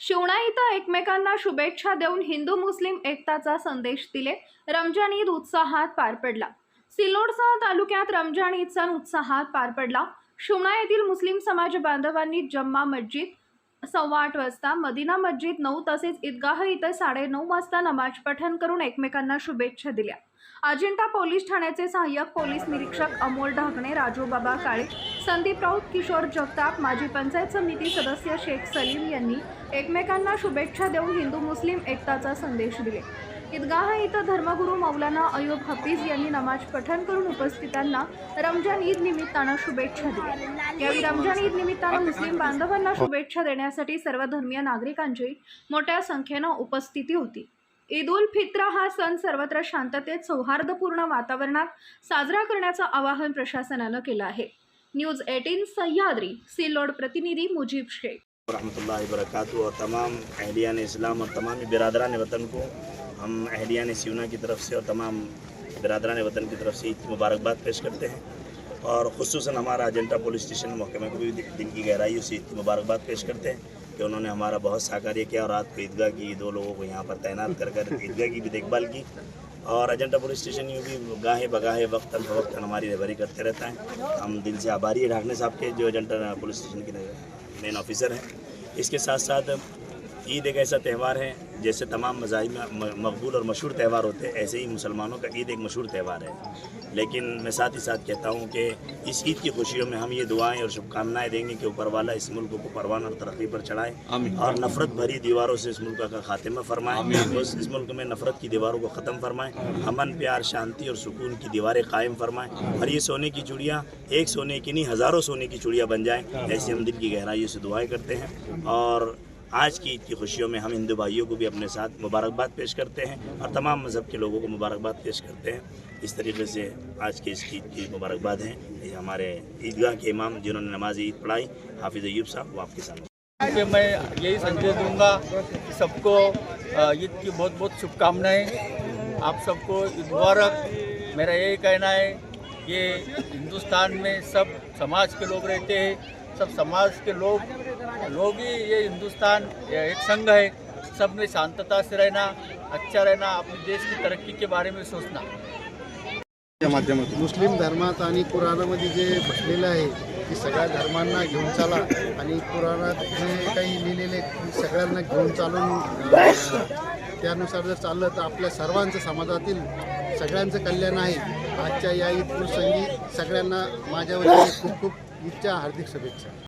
शिवणा इथं एकमेकांना शुभेच्छा देऊन हिंदू मुस्लिम एकताचा संदेश दिले. रमजान ईद उत्साहात पार पडला. सिल्लोडसह तालुक्यात रमजान ईद सण उत्साहात पार पडला. शिवणा येथील मुस्लिम समाज बांधवांनी जम्मा मस्जिद सव्वा आठ वाजता मदिना मस्जिद नऊ तसेच ईदगाह इथं साडेनऊ वाजता नमाज पठण करून एकमेकांना शुभेच्छा दिल्या. अजिंठा पोलीस ठाण्याचे सहाय्यक पोलीस निरीक्षक अमोल ढाकणे राजू बाबा काळे संदीप राऊत किशोर जगताप माजी पंचायत समिती सदस्य शेख सलीम यांनी एकमेकांना शुभेच्छा देऊन हिंदू मुस्लिम एकताचा संदेश दिले. ईदगाह इथं धर्मगुरू मौलाना अयूब हफीज यांनी नमाज पठण करून उपस्थितांना रमजान ईद निमित्तानं शुभेच्छा दिल्या. यावेळी रमजान ईद निमित्तानं मुस्लिम बांधवांना शुभेच्छा देण्यासाठी सर्व धर्मीय नागरिकांची मोठ्या संख्येनं उपस्थिती होती. ईद उल फित्र हा सण सर्वत्र शांततेत सौहार्दपूर्ण वातावरणात साजरा करण्याचं आवाहन प्रशासनानं केलं आहे. न्यूज एटीन सह्याद्री सिल्लोड प्रतिनिधी मुजीब शेख. रहमतुल्लाहि वबरकातुहू। और तमाम अहलियान इस्लाम और तमाम बिरादरान वतन को हम अहलियान सिवना की तरफ से और तमाम बिरादरान वतन की तरफ से ईद की मुबारकबाद पेश करते हैं। और खसूस हमारा अजंटा पुलिस स्टेशन महकमे को भी दिल की गहराइयों से ईद की मुबारकबाद पेश करते हैं। कि उन्होंने हमारा बहुत सहकार्य किया और रात को ईदगाह की दो लोगों को यहाँ पर तैनात कर कर ईदगाह की भी देखभाल की। और अजंटा पुलिस स्टेशन यूँ भी गाहे बगाहे वक्तन फवक्तन हमारी रहबरी करते रहता है। हम दिल से आभारी है। ढाकने साहब के जो अजंटा पुलिस स्टेशन के मेन ऑफिसर हैं। इसके साथ साथ ईद एक ऐसा त्यौहार है जैसे तमाम मज़ाहिब में मकबूल और मशहूर त्यौहार होते हैं ऐसे ही मुसलमानों का ईद एक मशहूर त्यौहार है। लेकिन मैं साथ ही साथ कहता हूँ कि इस ईद की खुशियों में हम ये दुआएँ और शुभकामनाएँ देंगे कि ऊपर वाला इस मुल्क को परवान और तरक्की पर चढ़ाए और नफरत भरी दीवारों से इस मुल्क का खात्मा फरमाए उस इस मुल्क में नफरत की दीवारों को ख़त्म फरमाए अमन प्यार शांति और सुकून की दीवारें कायम फरमाएँ और ये सोने की चूड़ियाँ एक सोने की नहीं हज़ारों सोने की चूड़ियाँ बन जाएँ ऐसी हम दिल की गहराइयों से दुआएँ करते हैं। और आज की ईद की खुशियों में हम हिंदू भाइयों को भी अपने साथ मुबारकबाद पेश करते हैं और तमाम मज़हब के लोगों को मुबारकबाद पेश करते हैं। इस तरीके से आज की इस ईद की मुबारकबाद हैं। ये हमारे ईदगाह के इमाम जिन्होंने नमाज़ ईद पढ़ाई, हाफिज़ अयूब साहब, वो आपके सामने। मैं यही संदेश दूँगा सबको ईद की बहुत बहुत शुभकामनाएँ। आप सबको ईद मुबारक। मेरा यही कहना है कि हिंदुस्तान में सब समाज के लोग रहते हैं, सब समाज के लोग लोग ही ये हिंदुस्तान ये एक संघ है। सब में शांतता से रहना अच्छा रहना अपने देश की तरक्की के बारे में सोचना। मुस्लिम धर्मात आणि कुराणामध्ये जे म्हटलेलं आहे की सगळ्या धर्मांना घेऊन चाला आणि कुराणात जे काही लिहिलेले आहे, की सगळ्यांना घेऊन चालून अं, त्यानुसार जर चाललं तर आपल्या सर्वांचं समाजातील सगळ्यांचं कल्याण आहे. आजच्या या ईद प्रसंगी सगळ्यांना माझ्या वतीने खूप खूप ईदच्या हार्दिक शुभेच्छा.